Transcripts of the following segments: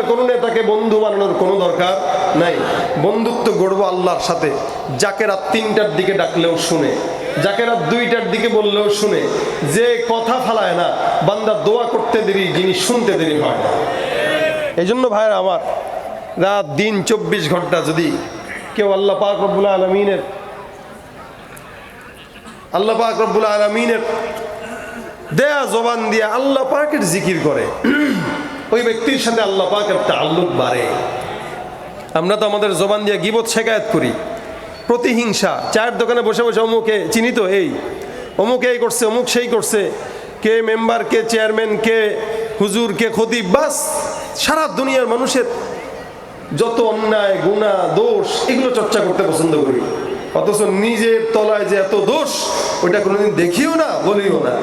দুনিয়ার কোনো নেতাকে বন্ধু বানানোর কোনো দরকার নাই। বন্ধুত্ব গড়বো আল্লাহর সাথে। যাকে রাত তিনটার দিকে ডাকলেও শুনে। যাকে রাত দুইটার দিকে বললেও শুনে। যে কথা ফালায় না, বান্দা দোয়া করতে দেরি, যিনি শুনতে দেরি হয় এই জন্য ভাইয়ের আমার, রাত দিন চব্বিশ ঘণ্টা যদি কেউ আল্লাহ পাক রব্বুল আলমিনের, আল্লাহ পাক রব্বুল আলমিনের দেয়া জবান দিয়ে আল্লাহ পাকের জিকির করে। ওই ব্যক্তির সাথে আল্লাহ পাকের তাল্লুক বাড়ে। আমরা তো আমাদের জবান দিয়ে গিবত শেখায়ত করি। প্রতিহিংসা, চায়ের দোকানে বসে বসে অমুকে চিনি তো এই। অমুক এই করছে, অমুক সেই করছে। কে মেম্বার, কে চেয়ারম্যান, কে হুজুর, কে খতিব, বাস। সারা দুনিয়ার মানুষের যত অন্যায় গুণা দোষ, এগুলো চর্চা করতে পছন্দ করি। অথচ নিজের তলায় যে এত দোষ, ওইটা কোনোদিন দেখিও না, বলিও না।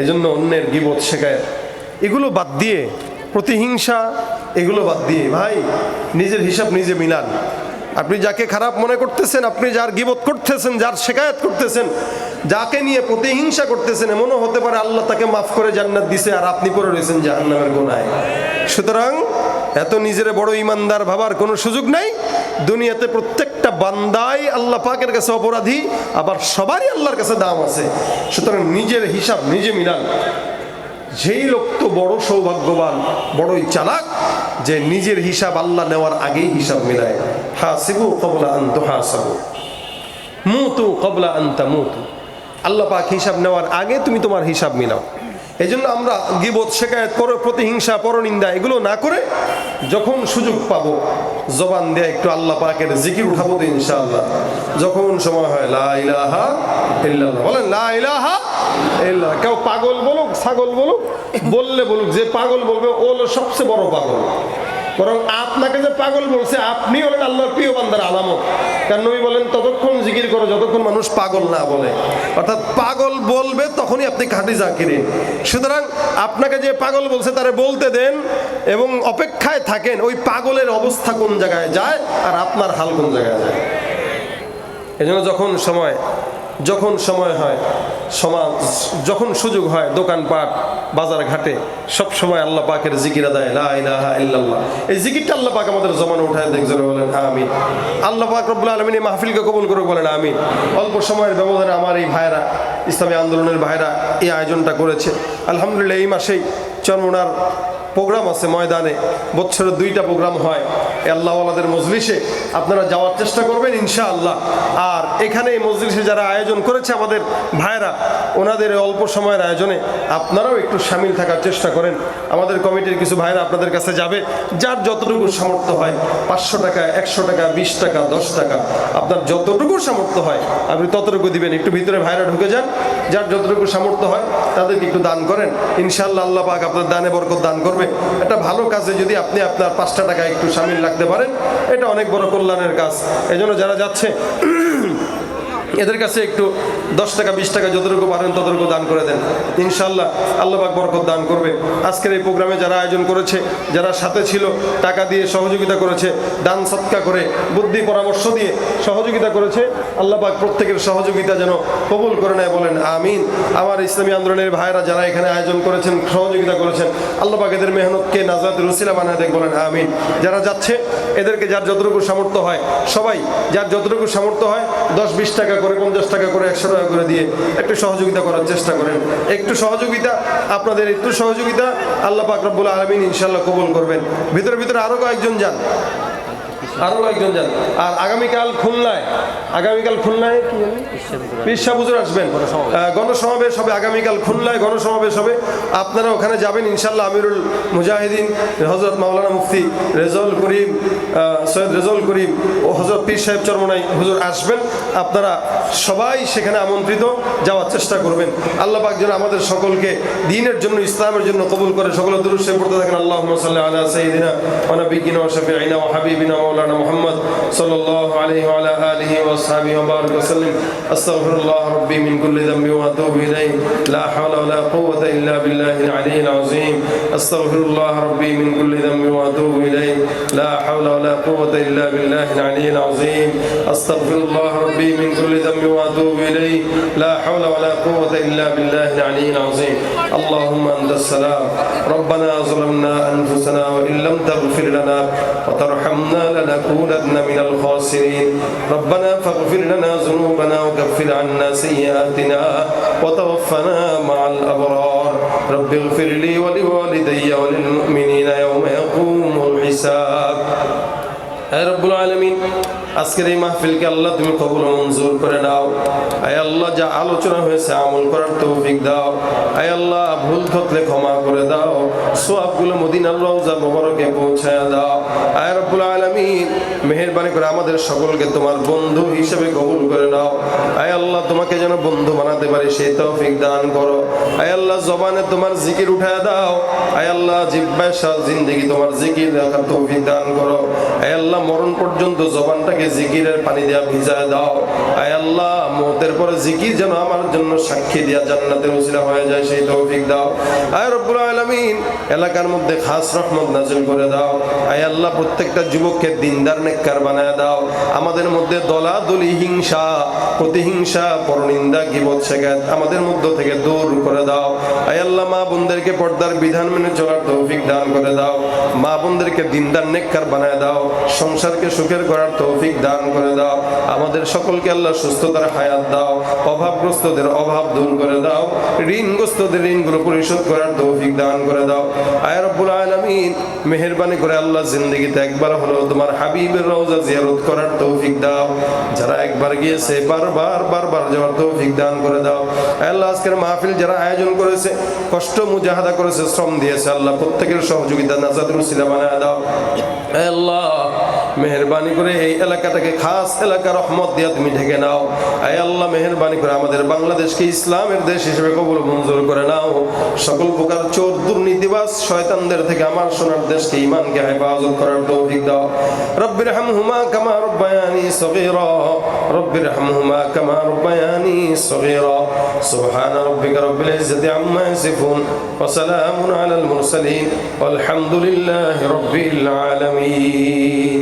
এই জন্য অন্যের গিবত শেখায় এগুলো বাদ দিয়ে, প্রতিহিংসা, এগুলো বাদ দিয়ে, ভাই, নিজের হিসাব নিজে মিলান। আপনি যাকে খারাপ মনে করতেছেন, আপনি যার গিবত করতেছেন, যার শেখায়ত করতেছেন, যাকে নিয়ে প্রতিহিংসা করতেছেন, এমনও হতে পারে আল্লাহ তাকে মাফ করে জান্নাত দিছে আর আপনি পড়ে রয়েছেন জাহান্নামের গোনায়। সুতরাং, এত নিজের বড় ইমানদার ভাবার কোনো সুযোগ নাই। দুনিয়াতে প্রত্যেকটা বান্দাই আল্লাহ পাকের কাছে অপরাধী, আবার সবারই আল্লাহর কাছে দাম আছে। সুতরাং নিজের হিসাব নিজে মিলান। যেই লোক তো বড় সৌভাগ্যবান, বড়ই চালাক, যে নিজের হিসাব আল্লাহ নেওয়ার আগেই হিসাব মিলায়। হাসিবু কবলা আন্ত হাসাবু। মুতু কবলা আন্তা মুতু। আল্লাহ পাক হিসাব নেওয়ার আগে তুমি তোমার হিসাব মিলাও। এই জন্য আমরা গিবত শেখায়ত পর প্রতিহিংসা, পরনিন্দা, এগুলো না করে যখন সুযোগ পাবো, জবান দিয়ে একটু আল্লাহ পাকের জিকি উঠাবো তো ইনশাআল্লাহ। যখন সময় হয় ইল্লাল্লাহ, বলেন ইল্লাল্লাহ। কেউ পাগল বলুক, ছাগল বলুক, বললে বলুক, যে পাগল বলবে, ও হলো সবচেয়ে বড় পাগল। বরং আপনাকে যে পাগল বলছে, আপনি হলেন আল্লাহর প্রিয় বান্দার আলামত। কারণ নবী বলেন, ততক্ষণ জিকির করো, যতক্ষণ মানুষ পাগল না বলে। অর্থাৎ পাগল বলবে তখনই আপনি খাঁটি জাকিরিন। সুতরাং আপনাকে যে পাগল বলছে, তারে বলতে দেন এবং অপেক্ষায় থাকেন ওই পাগলের অবস্থা কোন জায়গায় যায় আর আপনার হাল কোন জায়গায় যায়। এজন্য যখন সময় যখন সময় হয়, সমাজ, যখন সুযোগ হয়, দোকানপাট বাজার ঘাটে সব সময় আল্লাহ পাকের জিকির আদায় ইল্লাল্লাহ। এই জিকিরটা আল্লাহ পাক আমাদের জমানো উঠায় দেখছেন বলেন, আমিন। আল্লাহ পাক রব্বুল আলমিন এই মাহফিলকে কবুল করে বলেন, আমিন। অল্প সময়ের ব্যবধানে আমার এই ভাইরা, ইসলামী আন্দোলনের ভাইরা এই আয়োজনটা করেছে। আলহামদুলিল্লাহ, এই মাসেই চরমোনার প্রোগ্রাম আছে ময়দানে। বছরে দুইটা প্রোগ্রাম হয়। আল্লাহওয়ালাদের মজলিসে আপনারা যাওয়ার চেষ্টা করবেন, ইনশাআল্লাহ। আর এখানে এই মজলিসে যারা আয়োজন করেছে আমাদের ভাইরা ওনাদের অল্প সময়ের আয়োজনে আপনারাও একটু সামিল থাকার চেষ্টা করেন। আমাদের কমিটির কিছু ভাইরা আপনাদের কাছে যাবে, যার যতটুকু সামর্থ্য হয়, পাঁচশো টাকা, একশো টাকা, বিশ টাকা, দশ টাকা, আপনার যতটুকু সামর্থ্য হয়, আপনি ততটুকু দিবেন। একটু ভিতরে ভাইরা ঢুকে যান, যার যতটুকু সামর্থ্য হয়, তাদেরকে একটু দান করেন। ইনশাআল্লাহ আল্লাহ পাক আপনার দানে বরকত দান করবে। একটা ভালো কাজে যদি আপনি আপনার পাঁচটা টাকা একটু সামিল রাখতে পারেন। এটা অনেক বড় কল্যাণের কাজ। এই জন্য যারা যাচ্ছে, এদের কাছে একটু দশ টাকা, বিশ টাকা যতটুকু পারেন ততটুকু দান করে দেন। ইনশাল্লাহ আল্লাহ পাক বরকত দান করবে। আজকের এই প্রোগ্রামে যারা আয়োজন করেছে, যারা সাথে ছিল, টাকা দিয়ে সহযোগিতা করেছে, দান সৎকা করে, বুদ্ধি পরামর্শ দিয়ে সহযোগিতা করেছে, আল্লাহ পাক প্রত্যেকের সহযোগিতা যেন কবুল করে নেয় বলেন, আমিন। আমার ইসলামী আন্দোলনের ভাইরা যারা এখানে আয়োজন করেছেন, সহযোগিতা করেছেন, আল্লাহ পাক এদের মেহনতকে নাজাদ রুসিলা বানায় দেখ বলেন, আমিন। যারা যাচ্ছে, এদেরকে যার যতটুকু সামর্থ্য হয়, সবাই যার যতটুকু সামর্থ্য হয়, দশ বিশ টাকা করে, পঞ্চাশ টাকা করে, একশো টাকা করে দিয়ে একটু সহযোগিতা করার চেষ্টা করেন। একটু সহযোগিতা, আপনাদের একটু সহযোগিতা আল্লাহ আকরবুল আলমিন ইনশাল্লাহ কবুল করবেন। ভিতরে ভিতরে আরও কয়েকজন যান। আরও কয়েকজন যান। আর আগামীকাল খুলনায় আগামীকাল খুলনায় কি পিসা বুজুর আসবেন। গণসমাবেশ। হবে আগামীকাল খুলনায় গণসমাবেশ হবে। আপনারা ওখানে যাবেন ইনশাল্লাহ আমিরুল মুজাহিদিন হজরত মাওলানা মুফতি রেজল করিম সৈয়দ রেজল করিম ও হজরত পীর সাহেব চরমনাই হুজুর আসবেন। আপনারা সবাই সেখানে আমন্ত্রিত যাওয়ার চেষ্টা করবেন। আল্লাহ পাক যেন আমাদের সকলকে দিনের জন্য ইসলামের জন্য কবুল করে সকলে দুরুসে পড়তে থাকেন। আল্লাহ সাল্লাহ আলা সঈদিনা ওনাবিকিনা ও শফিআইনা ও হাবিবিনা মৌলানা মোহাম্মদ সাল্লাল্লাহু আলাইহি ওয়া আলা আলিহি ওয়া وأصحابه وبارك وسلم. أستغفر الله ربي من كل ذنب وأتوب إليه. لا حول ولا قوة إلا بالله العلي العظيم. أستغفر الله ربي من كل ذنب وأتوب إليه. لا حول ولا قوة إلا بالله العلي العظيم. أستغفر الله ربي من كل ذنب وأتوب إليه. لا حول ولا قوة إلا بالله العلي العظيم. اللهم أنت السلام. ربنا ظلمنا أنفسنا وإن لم تغفر لنا وترحمنا لنكونن من الخاسرين. ربنا فاغفر لنا ذنوبنا وكفر عنا سيئاتنا وتوفنا مع الأبرار رب اغفر لي ولوالدي وللمؤمنين يوم يقوم الحساب হে রব্বুল আলমিন আজকের এই মাহফিলকে আল্লাহ তুমি কবুল ও মঞ্জুর করে নাও আয় আল্লাহ যা আলোচনা হয়েছে আমল করার তৌফিক দাও আয় আল্লাহ ভুল থাকলে ক্ষমা করে দাও সোয়াবগুলো মদিনার রওজা মোবারকে পৌঁছায় দাও আয় রব্বুল আলমিন মেহেরবানি করে আমাদের সকলকে তোমার বন্ধু হিসেবে কবুল করে নাও। আয় আল্লাহ, তোমাকে যেন বন্ধু বানাতে পারি, সেই তৌফিক দান করো। আয় আল্লাহ, জবানে তোমার জিকির উঠায় দাও। আয় আল্লাহ, জিব্বায় সাল জিন্দগি তোমার জিকির রাখার তৌফিক দান করো। আয় আল্লাহ, মরণ পর্যন্ত জবানটাকে জিকিরের পানি দেওয়া ভিজায় দাও। আয় আল্লাহ, মতের পরে জিকির যেন আমার জন্য সাক্ষী দিয়া জান্নাতের উসিলা হয়ে যায়, সেই তৌফিক দাও। আয় রব্বুল আলামিন, এলাকার মধ্যে খাস রহমত নাজিল করে দাও। আয় আল্লাহ, প্রত্যেকটা যুবককে দিনদার নেককার বানায় দাও। আমাদের মধ্যে দলা দলি হিংসা, প্রতিহিংসা, পরনিন্দা, গিবৎ শেখাত আমাদের মধ্য থেকে দূর করে দাও। বোনদেরকে পর্দার বিধান মেনে চলার তৌফিক দান করে দাও। মা বোনদেরকে দিনদার নেককার বানায় দাও। সংসারকে সুখের করার তৌফিক দান করে দাও। আমাদের সকলকে আল্লাহ সুস্থতার হায়াত দাও। অভাবগ্রস্তদের অভাব দূর করে দাও। ঋণগ্রস্তদের ঋণগুলো পরিশোধ করার তৌফিক দান করে দাও। আয় রব্বুল আলামিন, মেহেরবানি করে আল্লাহ জিন্দগিতে একবার হলো তোমার হাবিবের রওজা জিয়ারত করার তৌফিক দাও। যারা একবার গিয়েছে, বারবার বারবার যাওয়ার তৌফিক দান করে দাও। আল্লাহ আজকের মাহফিল যারা আয়োজন করেছে, কষ্ট মুজাহাদা করেছে শ্রম দিয়েছে আল্লাহ। প্রত্যেকের সহযোগিতা নাজাদুল সিলা আদা দাও। আল্লাহ। মেহরবানি করে এই এলাকাটাকে খাস এলাকা রহমত দিয়া তুমি ঢেকে নাও আয় আল্লাহ মেহরবানি করে আমাদের বাংলাদেশকে ইসলামের দেশ হিসেবে কবুল মঞ্জুর করে নাও সকল প্রকার চোর দুর্নীতিবাস শয়তানদের থেকে আমার সোনার দেশকে ইমানকে হেফাজত করার তৌফিক দাও রব্বির হামহুমা কামা রব্বায়ানি সগীরা রব্বির হামহুমা কামা রব্বায়ানি সগীরা সুবহান রব্বিকা রব্বিল ইজ্জাতি আম্মা ইয়াসিফুন ওয়া সালামুন আলাল মুরসালিন والحمد لله رب العالمين